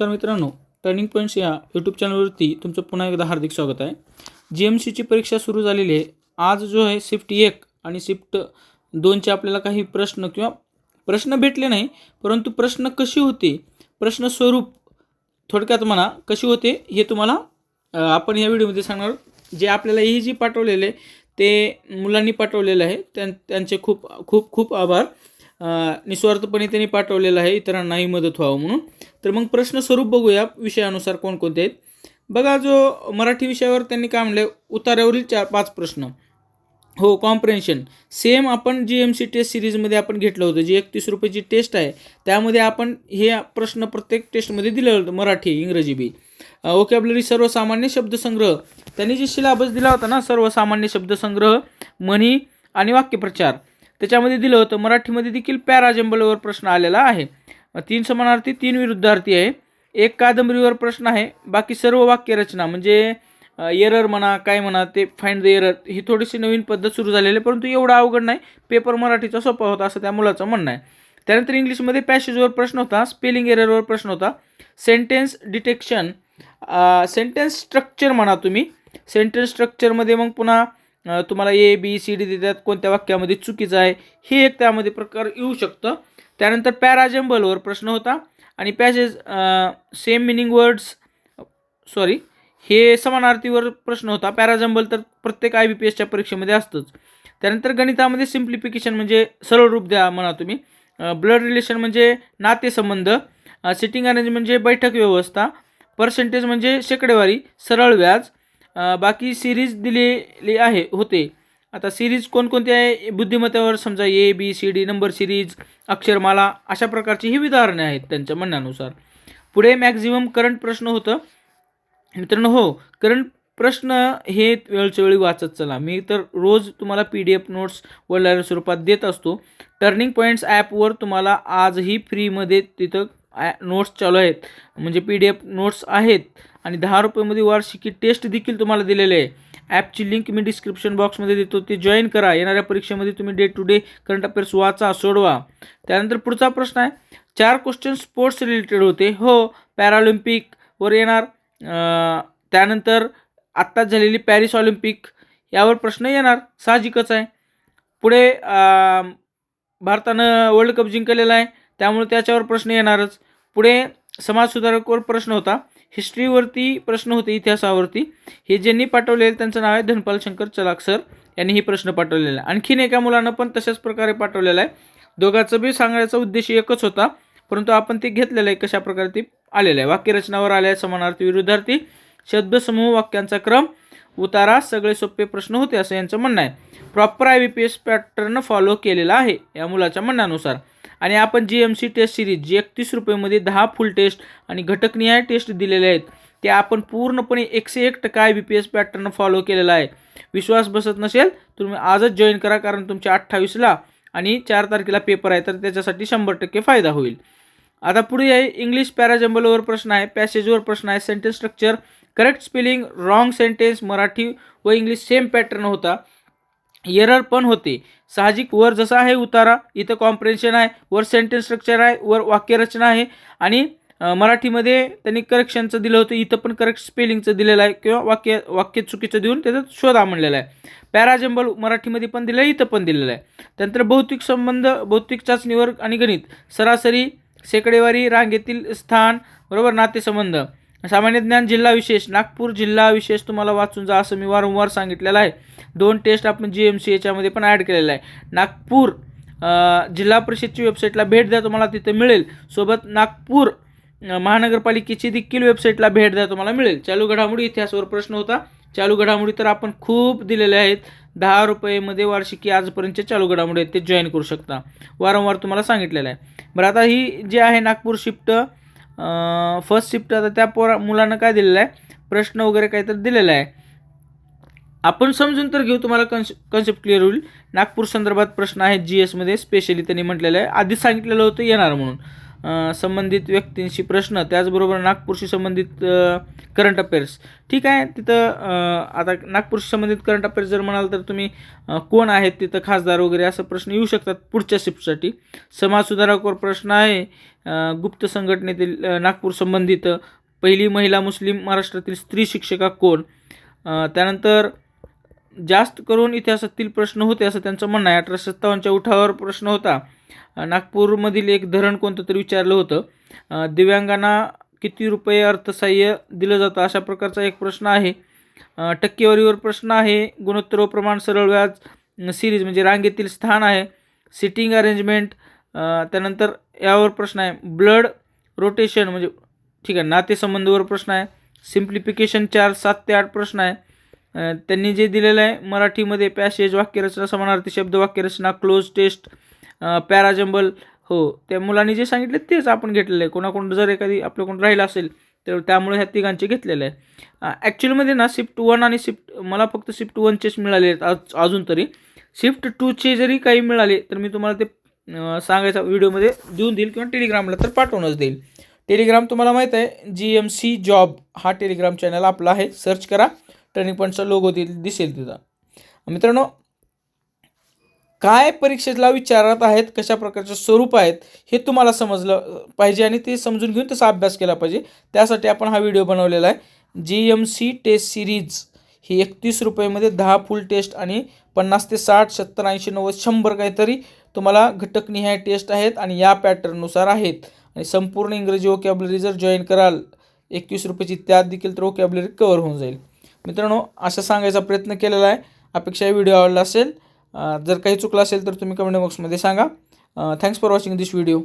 तर मित्रांनो turning points या यूट्यूब चॅनलवरती तुमचं पुन्हा एकदा हार्दिक स्वागत आहे. जी एम सीची परीक्षा सुरू झालेली आहे. आज जो आहे शिफ्ट एक आणि शिफ्ट दोनचे आपल्याला काही प्रश्न किंवा प्रश्न भेटले नाही परंतु प्रश्न कशी होते प्रश्न स्वरूप थोडक्यात म्हणा कशी होते हे तुम्हाला आपण या व्हिडिओमध्ये सांगणार जे आपल्याला हे जी पाठवलेले ते मुलांनी पाठवलेलं आहे. त्यां त्यांचे खूप खूप खूप आभार. निस्वार्थपणे त्यांनी पाठवलेलं आहे इतरांनाही मदत व्हावं म्हणून. तर मग प्रश्न स्वरूप बघूया विषयानुसार कोणकोणते आहेत. बघा जो मराठी विषयावर त्यांनी काय म्हणले? उतार्यावरील चार पाच प्रश्न. हो कॉम्प्रेन्शन सेम आपण जी एम सी टेस्ट सिरीजमध्ये आपण घेतलं होतं जी एकतीस रुपयाची टेस्ट आहे. त्यामध्ये आपण हे प्रश्न प्रत्येक टेस्टमध्ये दिलं होतं मराठी इंग्रजी बी. ओकॅबलरी सर्वसामान्य शब्दसंग्रह. त्यांनी जे सिलेबस दिला होता ना सर्वसामान्य शब्दसंग्रह म्हणी आणि वाक्यप्रचार त्याच्यामध्ये दिलं होतं मराठीमध्ये देखील पॅराजेंबलवर प्रश्न आलेला आहे. तीन समानार्थी तीन विरुद्धार्थी आहे. एक कादंबरीवर प्रश्न आहे. बाकी सर्व वाक्यरचना म्हणजे एरर म्हणा काय म्हणा ते फाइंड द एरर ही थोडीशी नवीन पद्धत सुरू झालेली आहे परंतु एवढा अवघड नाही. पेपर मराठीचा सोपा होता असं त्या मुलाचं म्हणणं आहे. त्यानंतर इंग्लिशमध्ये पॅसेजवर प्रश्न होता स्पेलिंग एररवर प्रश्न होता. सेंटेन्स डिटेक्शन सेंटेन्स स्ट्रक्चर म्हणा तुम्ही. सेंटेन्स स्ट्रक्चरमध्ये मग पुन्हा तुम्हाला ए बी सी डी देतात कोणत्या वाक्यामध्ये चुकीचं आहे हे एक त्यामध्ये प्रकार येऊ शकतं. त्यानंतर पॅराजंबलवर प्रश्न होता आणि passage same meaning words sorry हे समानार्थीवर प्रश्न होता. पॅराजंबल तर प्रत्येक आय बी पी एसच्या परीक्षेमध्ये असतंच. त्यानंतर गणितामध्ये सिम्प्लिफिकेशन म्हणजे सरळ रूप द्या म्हणा तुम्ही. ब्लड रिलेशन म्हणजे नातेसंबंध सिटिंग अरेंज म्हणजे बैठक व्यवस्था पर्सेंटेज म्हणजे शेकडेवारी सरळ व्याज बाकी सिरीज दिलेली आहे होते. आता सिरीज कोणकोणती आहे? बुद्धिमत्तेवर समजा A B C D number series अक्षरमाला अशा प्रकारची ही उदाहरणे आहेत त्यांच्या म्हणण्यानुसार. पुढे मॅक्झिमम करंट प्रश्न होतं. मित्रांनो हो करंट प्रश्न हे वेळच्या वेळी वाचत चला. मी तर रोज तुम्हाला पी डी एफ नोट्स वडल्या स्वरूपात देत असतो. टर्निंग पॉईंट्स ॲपवर तुम्हाला आजही फ्रीमध्ये तिथं ॲ नोट्स चालू आहेत. म्हणजे पी डी एफ नोट्स आहेत. आणि दहा रुपयामध्ये वार्षिकी टेस्ट देखील तुम्हाला दिलेले आहे. ॲपची लिंक मी डिस्क्रिप्शन बॉक्समध्ये देतो. ते जॉईन करा. येणाऱ्या परीक्षेमध्ये तुम्ही day to day current affairs वाचा सोडवा. त्यानंतर पुढचा प्रश्न आहे. चार क्वेश्चन स्पोर्ट्स रिलेटेड होते. हो पॅरालिम्पिकवर येणार. त्यानंतर आत्ताच झालेली पॅरिस ऑलिम्पिक यावर प्रश्न येणार. साहजिकच आहे. पुढे भारतानं वर्ल्ड कप जिंकलेला आहे. त्यामुळे त्याच्यावर प्रश्न येणारच. पुढे समाजसुधारकवर प्रश्न होता. हिस्ट्रीवरती प्रश्न होते इतिहासावरती. हे ज्यांनी पाठवलेले त्यांचं नाव आहे धनपाल शंकर चलाक सर. यांनी ही प्रश्न पाठवलेला. आहे आणखीन एका मुलानं पण तशाच प्रकारे पाठवलेला आहे. दोघांचं बी सांगण्याचा उद्देश एकच होता परंतु आपण ते घेतलेलं आहे कशा प्रकारे ते आलेलं आहे. वाक्यरचनावर आले आहे समानार्थी विरुद्धार्थी. शब्दसमूह वाक्यांचा क्रम उतारा सगळे सोपे प्रश्न होते असं यांचं म्हणणं आहे. Proper I B P S pattern follow केलेला आहे या मुलाच्या म्हणण्यानुसार. आणि आपण G M C test series जी एकतीस रुपयेमध्ये दहा फुल टेस्ट आणि घटकनिहाय टेस्ट दिलेले आहेत ते आपण पूर्णपणे एकशे एक टक्का I B P S pattern follow केलेला आहे. विश्वास बसत नसेल तुम्ही आजच जॉईन करा कारण तुमच्या अठ्ठावीसला आणि चार तारखेला पेपर आहे तर त्याच्यासाठी शंभर टक्के फायदा होईल. आता पुढे आहे इंग्लिश पॅराजम्बलवर प्रश्न आहे पॅसेजवर प्रश्न आहे sentence structure correct spelling wrong sentence Marathi व इंग्लिश सेम पॅटर्न होता. एरर पण होते. साहजिक वर जसा आहे उतारा इथं कॉम्प्रेन्शन आहे वर सेंटेन्स स्ट्रक्चर आहे वर वाक्यरचना आहे आणि मराठीमध्ये त्यांनी करेक्शनचं दिलं होतं इथं पण करेक्ट स्पेलिंगचं दिलेलं आहे किंवा वाक्य वाक्य चुकीचं देऊन त्याचा शोधा म्हणलेला आहे. पॅराजेम्बल मराठीमध्ये पण दिलं आहे इथं पण दिलेलं आहे. त्यानंतर भौतिक संबंध भौतिक चाचणीवर आणि गणित. सरासरी शेकडेवारी रांगेतील स्थान बरोबर? नातेसंबंध. सामान्य ज्ञान जिल्हा विशेष नागपूर जिल्हा विशेष तुम्हाला वाचून जा असं मी वारंवार सांगितलेलं आहे. दोन टेस्ट आपण जी एम सी एच्यामध्ये पण ॲड केलेलं आहे. नागपूर जिल्हा परिषदची वेबसाईटला भेट द्या तुम्हाला तिथं मिळेल. सोबत नागपूर महानगरपालिकेची देखील वेबसाईटला भेट द्या तुम्हाला मिळेल. चालू घडामोडी इतिहासवर प्रश्न होता. चालू घडामोडी तर आपण खूप दिलेले आहेत. दहा रुपयेमध्ये वार्षिकी आजपर्यंतचे चालू घडामोडी आहेत ते जॉईन करू शकता. वारंवार तुम्हाला सांगितलेलं आहे. बरं आता ही जी आहे नागपूर शिफ्ट फर्स्ट शिफ्ट आता त्या पोरा मुलांना काय दिलेलं आहे? प्रश्न वगैरे काहीतरी दिलेला आहे. आपण समजून तर घेऊ तुम्हाला कन्स कन्सेप्ट क्लिअर होईल. नागपूर संदर्भात प्रश्न आहेत जी एसमध्ये स्पेशली त्यांनी म्हटलेलं आहे. आधीच सांगितलेलं होतं येणार म्हणून. संबंधित व्यक्तींशी प्रश्न त्याचबरोबर नागपूरशी संबंधित करंट अफेअर्स ठीक आहे तिथं आता नागपूरशी संबंधित करंट अफेअर्स जर म्हणाल तर तुम्ही कोण आहेत तिथं खासदार वगैरे असं प्रश्न येऊ शकतात पुढच्या शिफ्टसाठी समाजसुधारकावर प्रश्न आहे गुप्त संघटनेतील नागपूर संबंधित पहिली महिला मुस्लिम महाराष्ट्रातील स्त्री शिक्षिका कोण? त्यानंतर जास्त करून इतिहासातील प्रश्न होते असं त्यांचं म्हणणं आहे. अठराशे सत्तावन्नच्या उठावावर प्रश्न होता. नागपूरमधील एक धरण कोणतं तरी विचारलं होतं. दिव्यांगांना किती रुपये अर्थसहाय्य दिलं जातं अशा प्रकारचा एक प्रश्न आहे. टक्केवारीवर प्रश्न आहे. गुणोत्तर व प्रमाण सरळ व्याज सिरीज म्हणजे रांगेतील स्थान आहे. सिटिंग अरेंजमेंट त्यानंतर यावर प्रश्न आहे. ब्लड रोटेशन म्हणजे ठीक आहे नातेसंबंधवर प्रश्न आहे. सिम्प्लिफिकेशन चार सात ते आठ प्रश्न आहे. त्यांनी जे दिलेलं आहे मराठीमध्ये पॅसेज वाक्यरचना समानार्थी शब्द वाक्यरचना क्लोज टेस्ट पॅराजंबल हो त्या मुलांनी जे सांगितले तेच आपण घेतलेलं आहे. कोणाकोण जर एखादी आपलं कोण राहिलं असेल तर त्यामुळे ह्या तिघांचे घेतलेलं आहे. ॲक्च्युअलमध्ये ना शिफ्ट वन आणि शिफ्ट मला फक्त शिफ्ट वनचेच मिळाले आहेत आज अजून तरी. शिफ्ट टूचे जरी काही मिळाले तर मी तुम्हाला ते सांगायचा व्हिडिओमध्ये देऊन देईल किंवा टेलिग्रामला तर पाठवूनच देईल. टेलिग्राम तुम्हाला माहीत आहे जी एम सी जॉब हा टेलिग्राम चॅनल आपला आहे. सर्च करा टर्निंग पॉईंटचा लोगो दिल दिसेल तिथं. मित्रांनो काय परीक्षेला विचारत आहेत कशा प्रकारचे स्वरूप आहेत हे तुम्हाला समजलं पाहिजे आणि ते समजून घेऊन तसा अभ्यास केला पाहिजे. त्यासाठी आपण हा व्हिडिओ बनवलेला आहे. G M C test series ही एकतीस रुपयेमध्ये दहा फुल टेस्ट आणि पन्नास ते साठ सत्तर ऐंशी नव्वद शंभर काहीतरी तुम्हाला घटकनिहाय टेस्ट आहेत आणि या पॅटर्ननुसार आहेत. आणि संपूर्ण इंग्रजी ओकॅबलरी जर जॉईन कराल एकवीस रुपयाची त्यात देखील तर ओकॅबलरी कवर होऊन जाईल. मित्रांनो असं सांगायचा प्रयत्न केलेला आहे. अपेक्षा व्हिडिओ आवडला असेल जर काही चुकलं असेल तर तुम्ही कमेंट बॉक्समध्ये सांगा. Thanks for watching this video